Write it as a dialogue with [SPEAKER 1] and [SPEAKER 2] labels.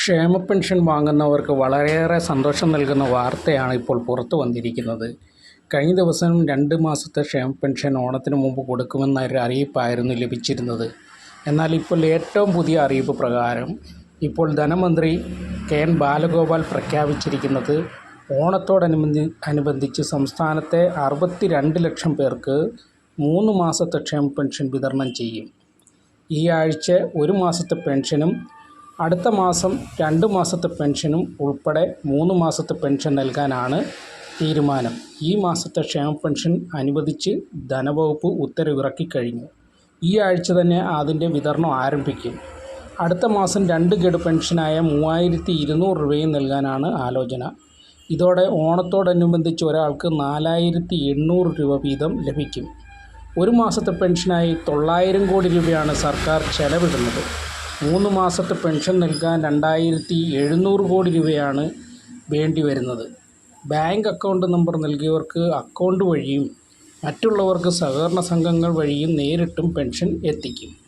[SPEAKER 1] ക്ഷേമ പെൻഷൻ വാങ്ങുന്നവർക്ക് വളരെയേറെ സന്തോഷം നൽകുന്ന വാർത്തയാണ് ഇപ്പോൾ പുറത്തു വന്നിരിക്കുന്നത്. കഴിഞ്ഞ ദിവസം രണ്ട് മാസത്തെ ക്ഷേമ പെൻഷൻ ഓണത്തിന് മുമ്പ് കൊടുക്കുമെന്ന ഒരു അറിയിപ്പായിരുന്നു ലഭിച്ചിരുന്നത്. എന്നാൽ ഇപ്പോൾ ഏറ്റവും പുതിയ അറിയിപ്പ് പ്രകാരം ഇപ്പോൾ ധനമന്ത്രി കെ എൻ ബാലഗോപാൽ പ്രഖ്യാപിച്ചിരിക്കുന്നത് ഓണത്തോടനുബന്ധി അനുബന്ധിച്ച് സംസ്ഥാനത്തെ അറുപത്തി രണ്ട് ലക്ഷം പേർക്ക് മൂന്ന് മാസത്തെ ക്ഷേമ പെൻഷൻ വിതരണം ചെയ്യും. ഈ ആഴ്ച ഒരു മാസത്തെ പെൻഷനും അടുത്ത മാസം രണ്ട് മാസത്തെ പെൻഷനും ഉൾപ്പെടെ മൂന്ന് മാസത്തെ പെൻഷൻ നൽകാനാണ് തീരുമാനം. ഈ മാസത്തെ ക്ഷേമ പെൻഷൻ അനുവദിച്ച് ധനവകുപ്പ് ഉത്തരവിറക്കിക്കഴിഞ്ഞു ഈ ആഴ്ച തന്നെ അതിന്റെ വിതരണം ആരംഭിക്കും. അടുത്ത മാസം രണ്ട് ഗഡു പെൻഷനായ മൂവായിരത്തി ഇരുന്നൂറ് രൂപയും നൽകാനാണ് ആലോചന. ഇതോടെ ഓണത്തോടനുബന്ധിച്ച് ഒരാൾക്ക് നാലായിരത്തി എണ്ണൂറ് രൂപ വീതം ലഭിക്കും. ഒരു മാസത്തെ പെൻഷനായി തൊള്ളായിരം കോടി രൂപയാണ് സർക്കാർ ചെലവിടുന്നത്. മൂന്ന് മാസത്തെ പെൻഷൻ നൽകാൻ രണ്ടായിരത്തി എഴുന്നൂറ് കോടി രൂപയാണ് വേണ്ടി വരുന്നത്. ബാങ്ക് അക്കൗണ്ട് നമ്പർ നൽകിയവർക്ക് അക്കൗണ്ട് വഴിയും മറ്റുള്ളവർക്ക് സഹകരണ സംഘങ്ങൾ വഴിയും നേരിട്ടും പെൻഷൻ എത്തിക്കും.